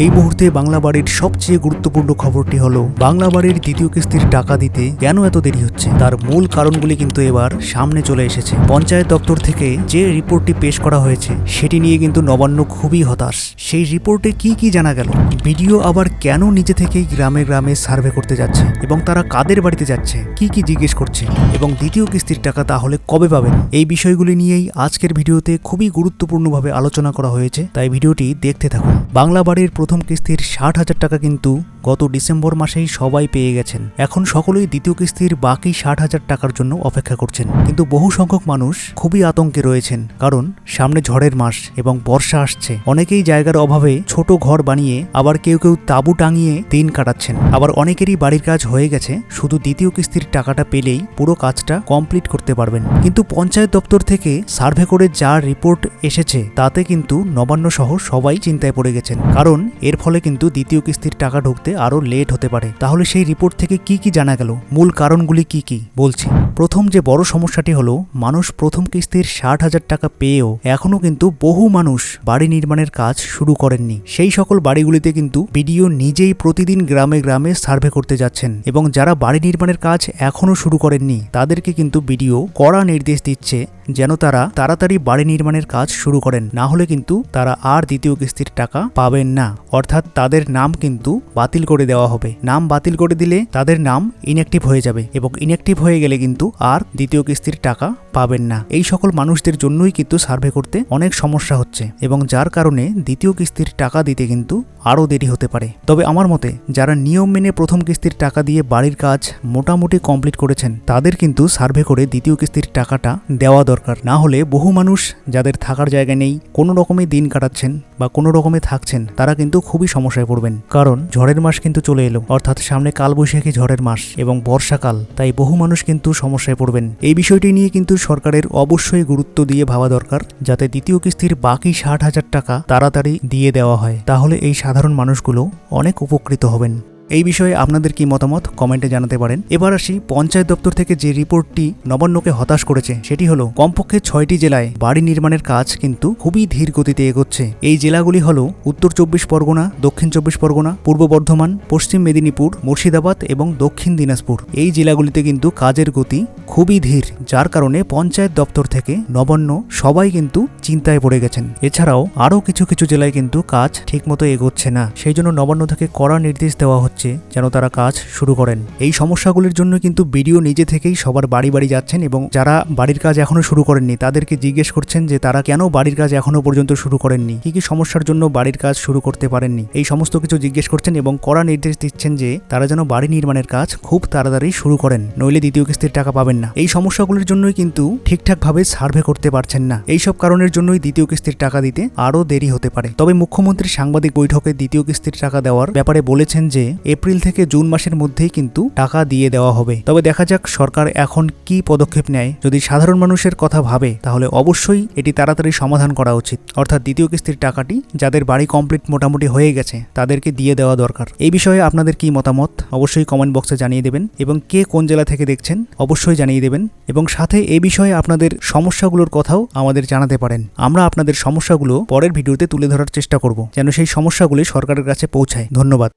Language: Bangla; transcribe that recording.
এই মুহূর্তে বাংলা বাড়ির সবচেয়ে গুরুত্বপূর্ণ খবরটি হলো, বাংলা বাড়ির দ্বিতীয় কিস্তির টাকা দিতে কেন এত দেরি হচ্ছে? তার মূল কারণগুলি কিন্তু এবার সামনে চলে এসেছে। পঞ্চায়েত দপ্তর থেকে যে রিপোর্টটি পেশ করা হয়েছে, সেটি নিয়ে কিন্তু নবান্ন খুবই হতাশ। সেই রিপোর্টে কি কি জানা গেল? ভিডিও আবার কেন নিজে থেকেই গ্রামে গ্রামে সার্ভে করতে যাচ্ছে? এবং তারা কাদের বাড়িতে যাচ্ছে? কি কি জিজ্ঞেস করছে? এবং দ্বিতীয় কিস্তির টাকা তাহলে কবে পাবেন? এই বিষয়গুলি নিয়েই আজকের ভিডিওতে খুবই গুরুত্বপূর্ণভাবে আলোচনা করা হয়েছে, তাই ভিডিওটি দেখতে থাকুন। বাংলা বাড়ির প্রথম কিস্তির ষাট হাজার টাকা কিন্তু গত ডিসেম্বর মাসেই সবাই পেয়ে গেছেন। এখন সকলেই দ্বিতীয় কিস্তির বাকি ষাট হাজার টাকার জন্য অপেক্ষা করছেন। কিন্তু বহু সংখ্যক মানুষ খুবই আতঙ্কে রয়েছেন, কারণ সামনে ঝড়ের মাস এবং বর্ষা আসছে। অনেকেই জায়গার অভাবে ছোট ঘর বানিয়ে আবার কেউ কেউ তাঁবু টাঙিয়ে দিন কাটাচ্ছেন। আবার অনেকেরই বাড়ির কাজ হয়ে গেছে, শুধু দ্বিতীয় কিস্তির টাকাটা পেলেই পুরো কাজটা কমপ্লিট করতে পারবেন। কিন্তু পঞ্চায়েত দপ্তর থেকে সার্ভে করে যা রিপোর্ট এসেছে, তাতে কিন্তু নবান্ন সহ সবাই চিন্তায় পড়ে গেছেন। কারণ এর ফলে কিন্তু দ্বিতীয় কিস্তির টাকা ঢুকতে আরও লেট হতে পারে। তাহলে সেই রিপোর্ট থেকে কি কি জানা গেল? মূল কারণগুলি কি কি? বলছি। প্রথম যে বড় সমস্যাটি হলো, মানুষ প্রথম কিস্তির ষাট হাজার টাকা পেয়েও এখনও কিন্তু বহু মানুষ বাড়ি নির্মাণের কাজ শুরু করেননি। সেই সকল বাড়িগুলিতে কিন্তু বিডিও নিজেই প্রতিদিন গ্রামে গ্রামে সার্ভে করতে যাচ্ছেন এবং যারা বাড়ি নির্মাণের কাজ এখনও শুরু করেননি, তাদেরকে কিন্তু বিডিও কড়া নির্দেশ দিচ্ছে যেন তারা তাড়াতাড়ি বাড়ি নির্মাণের কাজ শুরু করেন। না হলে কিন্তু তারা আর দ্বিতীয় কিস্তির টাকা পাবেন না। অর্থাৎ তাদের নাম কিন্তু বাতিল করে দেওয়া হবে। নাম বাতিল করে দিলে তাদের নাম ইনঅ্যাক্টিভ হয়ে যাবে এবং ইনঅ্যাক্টিভ হয়ে গেলে কিন্তু আর দ্বিতীয় কিস্তির টাকা পাবেন না। এই সকল মানুষদের জন্যই কিন্তু সার্ভে করতে অনেক সমস্যা হচ্ছে এবং যার কারণে দ্বিতীয় কিস্তির টাকা দিতে কিন্তু আরও দেরি হতে পারে। তবে আমার মতে, যারা নিয়ম মেনে প্রথম কিস্তির টাকা দিয়ে বাড়ির কাজ মোটামুটি কমপ্লিট করেছেন, তাদের কিন্তু সার্ভে করে দ্বিতীয় কিস্তির টাকাটা দেওয়া দরকার। না হলে বহু মানুষ যাদের থাকার জায়গা নেই, কোনো রকমে দিন কাটাচ্ছেন বা কোনো রকমে থাকছেন, তারা কিন্তু খুবই সমস্যায় পড়বেন। কারণ ঝড়ের মাস কিন্তু চলে এলো, অর্থাৎ সামনে কালবৈশাখী ঝড়ের মাস এবং বর্ষাকাল, তাই বহু মানুষ কিন্তু সমস্যায় পড়বেন। এই বিষয়টি নিয়ে কিন্তু সরকারের অবশ্যই গুরুত্ব দিয়ে ভাবা দরকার, যাতে দ্বিতীয় কিস্তির বাকি ষাট হাজার টাকা তাড়াতাড়ি দিয়ে দেওয়া হয়, তাহলে এই সাধারণ মানুষগুলো অনেক উপকৃত হবেন। এই বিষয়ে আপনাদের কি মতামত? কমেন্টে জানাতে পারেন। এবার আসি পঞ্চায়েত দপ্তর থেকে যে রিপোর্টটি নবান্নকে হতাশ করেছে, সেটি হলো, কমপক্ষে ছয়টি জেলায় বাড়ি নির্মাণের কাজ কিন্তু খুবই ধীর গতিতে এগোচ্ছে। এই জেলাগুলি হল, উত্তর চব্বিশ পরগনা, দক্ষিণ চব্বিশ পরগনা, পূর্ব বর্ধমান, পশ্চিম মেদিনীপুর, মুর্শিদাবাদ এবং দক্ষিণ দিনাজপুর। এই জেলাগুলিতে কিন্তু কাজের গতি খুবই ধীর, যার কারণে পঞ্চায়েত দপ্তর থেকে নবান্ন সবাই কিন্তু চিন্তায় পড়ে গেছেন। এছাড়াও আরও কিছু কিছু জেলায় কিন্তু কাজ ঠিকমতো এগোচ্ছে না। সেই জন্য নবান্ন থেকে কড়া নির্দেশ দেওয়া হচ্ছে যেন তারা কাজ শুরু করেন। এই সমস্যাগুলির জন্য কিন্তু বিডিও নিজে থেকেই সবার বাড়ি বাড়ি যাচ্ছেন এবং যারা বাড়ির কাজ এখনও শুরু করেননি, তাদেরকে জিজ্ঞেস করছেন যে তারা কেন বাড়ির কাজ এখনও পর্যন্ত শুরু করেননি? কি কি সমস্যার জন্য বাড়ির কাজ শুরু করতে পারেননি? এই সমস্ত কিছু জিজ্ঞেস করছেন এবং কড়া নির্দেশ দিচ্ছেন যে তারা যেন বাড়ি নির্মাণের কাজ খুব তাড়াতাড়ি শুরু করেন। নইলে দ্বিতীয় কিস্তির টাকা পাবেন না। এই সমস্যাগুলোর জন্যই কিন্তু ঠিকঠাকভাবে সার্ভে করতে পারছেন না। এই সব কারণের জন্যই দ্বিতীয় কিস্তির টাকা দিতে আরও দেরি হতে পারে। তবে মুখ্যমন্ত্রী সাংবাদিক বৈঠকে দ্বিতীয় কিস্তির টাকা দেওয়ার ব্যাপারে বলেছেন যে, এপ্রিল থেকে জুন মাসের মধ্যেই কিন্তু টাকা দিয়ে দেওয়া হবে। তবে দেখা যাক সরকার এখন কি পদক্ষেপ নেয়। যদি সাধারণ মানুষের কথা ভাবে, তাহলে অবশ্যই এটি তাড়াতাড়ি সমাধান করা উচিত। অর্থাৎ দ্বিতীয় কিস্তির টাকাটি যাদের বাড়ি কমপ্লিট মোটামুটি হয়ে গেছে, তাদেরকে দিয়ে দেওয়া দরকার। এই বিষয়ে আপনাদের কি মতামত? অবশ্যই কমেন্ট বক্সে জানিয়ে দেবেন। এবং কে কোন জেলা থেকে দেখছেন? অবশ্যই জানিয়ে দেবেন এবং সাথে এ বিষয়ে আপনাদের সমস্যাগুলোর কথাও আমাদের জানাতে পারেন। আমরা আপনাদের সমস্যাগুলো পরের ভিডিওতে তুলে ধরার চেষ্টা করব, যেন সেই সমস্যাগুলি সরকারের কাছে পৌঁছায়। ধন্যবাদ।